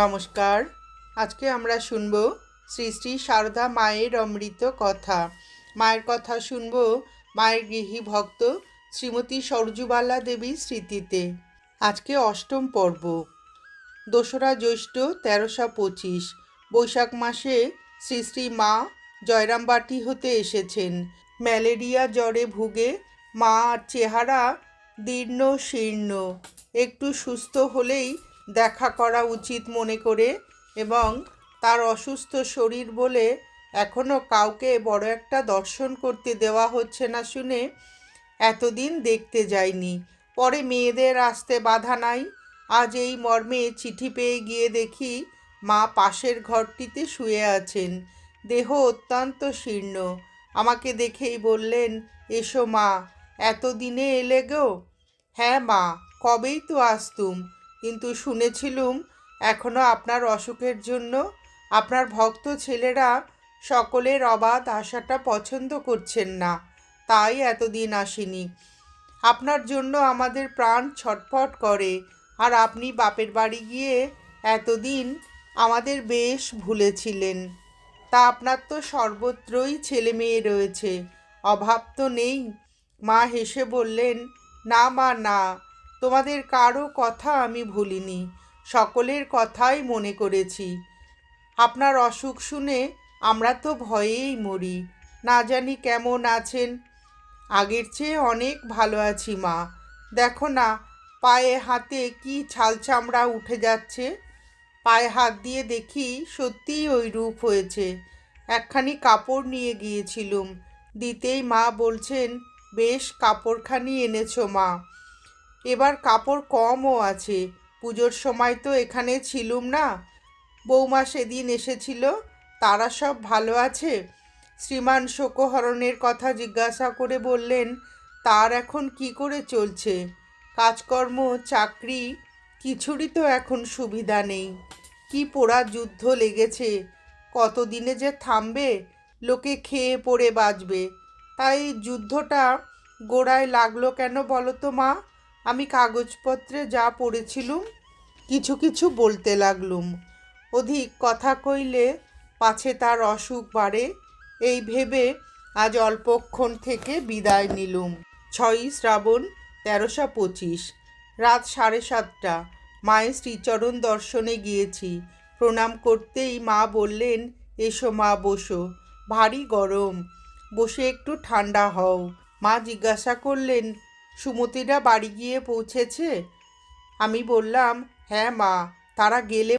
নমস্কার। আজকে আমরা শুনব শ্রী শ্রী সারদা মায়ের অমৃত কথা। মায়ের কথা শুনব মায়ের গৃহী ভক্ত শ্রীমতী সরজুবালা দেবীর স্মৃতিতে। আজকে অষ্টম পর্ব। দোসরা জ্যৈষ্ঠ তেরোশো পঁচিশ। বৈশাখ মাসে শ্রী শ্রী মা জয়রামবাটি হতে এসেছেন। ম্যালেরিয়া জ্বরে ভুগে মার চেহারা দীর্ণ শীর্ণ। একটু সুস্থ হলেই দেখা করা উচিত মনে করে এবং তার অসুস্থ শরীর বলে এখনও কাউকে বড় একটা দর্শন করতে দেওয়া হচ্ছে না শুনে এতদিন দেখতে যায়নি। পরে মেয়েদের আসতে বাধা নাই। আজ এই মর্মে চিঠি পেয়ে গিয়ে দেখি মা পাশের ঘরটিতে শুয়ে আছেন। দেহ অত্যন্ত শীর্ণ। আমাকে দেখেই বললেন, এসো মা, এতদিনে এলে গো? হ্যাঁ মা, কবেই তো আসতুম। কিন্তু শুনেছিলুম এখনও আপনার অসুখের জন্য আপনার ভক্ত ছেলেরা সকলের অবাধ আসাটা পছন্দ করছেন না। তাই এতদিন আসিনি। আপনার জন্য আমাদের প্রাণ ছটফট করে। আর আপনি বাপের বাড়ি গিয়ে এতদিন আমাদের বেশ ভুলেছিলেন। তা আপনার তো সর্বত্রই ছেলে মেয়ে রয়েছে। অভাব তো নেই। মা হেসে বললেন, না মা, না। তোমাদের কারও কথা আমি ভুলিনি, সকলের কথাই মনে করেছি। আপনার অসুখ শুনে আমরা তো ভয়েই মরি, না জানি কেমন আছেন? আগের চেয়ে অনেক ভালো আছি মা। দেখো না, পায়ে হাতে কি ছাল চামড়া উঠে যাচ্ছে? পায়ে হাত দিয়ে দেখি সত্যিই ওই রূপ হয়েছে। একখানি কাপড় নিয়ে গিয়েছিলুম। দিতেই মা বলছেন, বেশ কাপড়খানি এনেছো মা। এবার কাপড় কমও আছে। পুজোর সময় তো এখানে ছিলুম না। বৌমা সেদিন এসেছিল, তারা সব ভালো আছে। শ্রীমান শোকহরণের কথা জিজ্ঞাসা করে বললেন, তার এখন কি করে চলছে? কাজকর্ম, চাকরি, কিছুরই তো এখন সুবিধা নেই। কি পোড়া যুদ্ধ লেগেছে? কতদিনে যে থামবে? লোকে খেয়ে পড়ে বাঁচবে। তাই যুদ্ধটা গোড়ায় লাগল কেন বলো তো মা? আমি কাগজপত্রে যা পড়েছিলুম, কিছু কিছু বলতে লাগলুম। অধিক কথা কইলে পাছে তার অসুখ বাড়ে, এই ভেবে আজ অল্পক্ষণ থেকে বিদায় নিলুম। ছয়ই শ্রাবণ, তেরোশো পঁচিশ। রাত সাড়ে সাতটা। মায়ের শ্রীচরণ দর্শনে গিয়েছি। প্রণাম করতেই মা বললেন, এসো মা, বসো। ভারী গরম। বসে একটু ঠান্ডা হও। মা জিজ্ঞাসা করলেন সুমতিরা বাড়ি গিয়ে পৌঁছেছে? আমি বললাম হ্যাঁ মা তারা গেলে